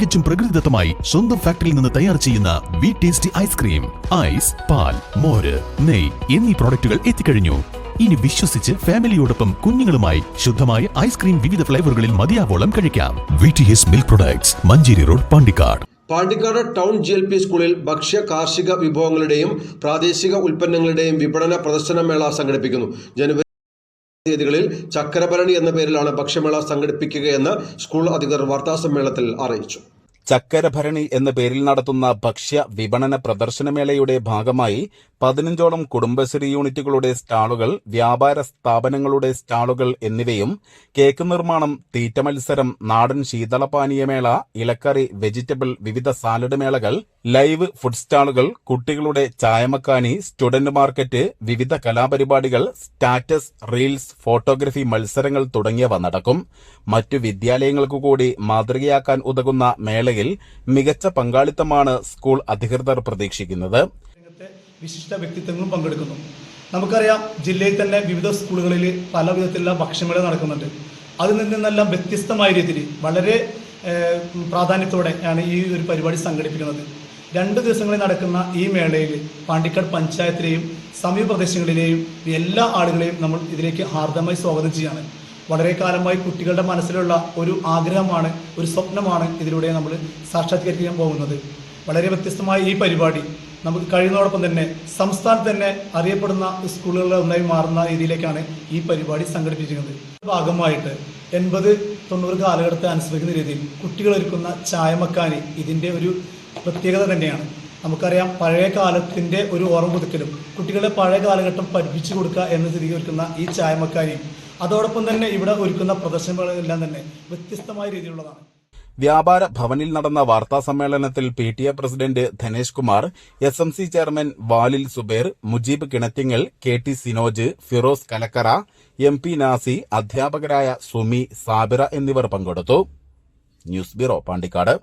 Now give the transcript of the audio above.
തികച്ചും പ്രകൃതിദത്തമായി സ്വന്തം ഫാക്ടറിയിൽ നിന്ന് തയ്യാർ ചെയ്യുന്ന വി ടേസ്റ്റി ഐസ്ക്രീം ഐസ് പാൽ മോര് നെയ് എന്നീ പ്രോഡക്റ്റുകൾ എത്തിക്കഴിഞ്ഞു. ഇനി വിശ്വസിച്ച് ഫാമിലിയോടൊപ്പം കുഞ്ഞുങ്ങളുമായി ശുദ്ധമായ ഐസ്ക്രീം വിവിധ ഫ്ലേവറുകളിൽ മതിയാവോളം കഴിക്കാം. V T S milk products Manjeri road Pandikkad. Pandikkad town G L P സ്കൂളിൽ ഭക്ഷ്യ കാർഷിക വിഭവങ്ങളുടെയും പ്രാദേശിക ഉൽപ്പന്നങ്ങളുടെയും വിപണന പ്രദർശന മേള സംഘടിപ്പിക്കുന്നു. ജനുവരി തീയതികളിൽ ചക്കരഭരണി എന്ന പേരിലാണ് ഭക്ഷ്യമേള സംഘടിപ്പിക്കുകയെന്ന് സ്കൂൾ അധികൃതർ വാർത്താസമ്മേളനത്തിൽ അറിയിച്ചു. ചക്കരഭരണി എന്ന പേരിൽ നടത്തുന്ന ഭക്ഷ്യ വിപണന പ്രദർശനമേളയുടെ ഭാഗമായി പതിനഞ്ചോളം കുടുംബശ്രീ യൂണിറ്റുകളുടെ സ്റ്റാളുകൾ വ്യാപാര സ്ഥാപനങ്ങളുടെ സ്റ്റാളുകൾ എന്നിവയും കേക്ക് നിർമ്മാണം തീറ്റ മത്സരം നാടൻ ശീതളപാനീയമേള ഇലക്കറി വെജിറ്റബിൾ വിവിധ സാലഡ് മേളകൾ ലൈവ് ഫുഡ് സ്റ്റാളുകൾ കുട്ടികളുടെ ചായമക്കാനി സ്റ്റുഡന്റ് മാർക്കറ്റ് വിവിധ കലാപരിപാടികൾ സ്റ്റാറ്റസ് റീൽസ് ഫോട്ടോഗ്രഫി മത്സരങ്ങൾ തുടങ്ങിയവ നടക്കും. മറ്റു വിദ്യാലയങ്ങൾക്കു കൂടി മാതൃകയാക്കാൻ ഉതകുന്ന മേളയിൽ മികച്ച പങ്കാളിത്തമാണ് സ്കൂൾ അധികൃതർ പ്രതീക്ഷിക്കുന്നത്. വിശിഷ്ട വ്യക്തിത്വങ്ങളും പങ്കെടുക്കുന്നു. നമുക്കറിയാം ജില്ലയിൽ തന്നെ വിവിധ സ്കൂളുകളിൽ പല വിധത്തിലുള്ള ഭക്ഷ്യമേള നടക്കുന്നുണ്ട്. അതിൽ നിന്നെല്ലാം വ്യത്യസ്തമായ രീതിയിൽ വളരെ പ്രാധാന്യത്തോടെ ആണ് ഈ ഒരു പരിപാടി സംഘടിപ്പിക്കുന്നത്. രണ്ട് ദിവസങ്ങളിൽ നടക്കുന്ന ഈ മേളയിൽ പാണ്ടിക്കാട് പഞ്ചായത്തിലെയും സമീപ പ്രദേശങ്ങളിലെയും എല്ലാ ആളുകളെയും നമ്മൾ ഇതിലേക്ക് ഹാർദമായി സ്വാഗതം ചെയ്യാണ്. വളരെ കാലമായി കുട്ടികളുടെ മനസ്സിലുള്ള ഒരു ആഗ്രഹമാണ് ഒരു സ്വപ്നമാണ് ഇതിലൂടെ നമ്മൾ സാക്ഷാത്കരിക്കാൻ പോകുന്നത്. വളരെ വ്യത്യസ്തമായ ഈ പരിപാടി നമുക്ക് കഴിയുന്നതോടൊപ്പം തന്നെ സംസ്ഥാനത്ത് തന്നെ അറിയപ്പെടുന്ന സ്കൂളുകളിൽ ഒന്നായി മാറുന്ന രീതിയിലേക്കാണ് ഈ പരിപാടി സംഘടിപ്പിച്ചിരിക്കുന്നത്. ഭാഗമായിട്ട് എൺപത് തൊണ്ണൂറ് കാലഘട്ടത്തെ അനുസരിക്കുന്ന രീതിയിൽ കുട്ടികൾ ഒരുക്കുന്ന ചായമക്കാനി ഇതിന്റെ ഒരു പ്രത്യേകത തന്നെയാണ്. നമുക്കറിയാം പഴയ കാലത്തിന്റെ ഒരു ഓർമ്മ പുതുക്കലും കുട്ടികളെ പഴയ കാലഘട്ടം പഠിപ്പിച്ചു കൊടുക്കുക എന്ന ഒരുക്കുന്ന ഈ ചായമക്കാനിയും അതോടൊപ്പം തന്നെ ഇവിടെ ഒരുക്കുന്ന പ്രദർശനങ്ങളെല്ലാം തന്നെ വ്യത്യസ്തമായ രീതിയിലുള്ളതാണ്. വ്യാപാര ഭവനിൽ നടന്ന വാർത്താ സമ്മേളനത്തിൽ P T A president Dhanesh Kumar S M C chairman Valil Suber Mujeeb Kinattingal K T Sinoj Firoz Kalakkara M P Nasi അധ്യാപകരായ സുമി സാബിറ എന്നിവർ പങ്കെടുത്തു. News bureau Pandikkad.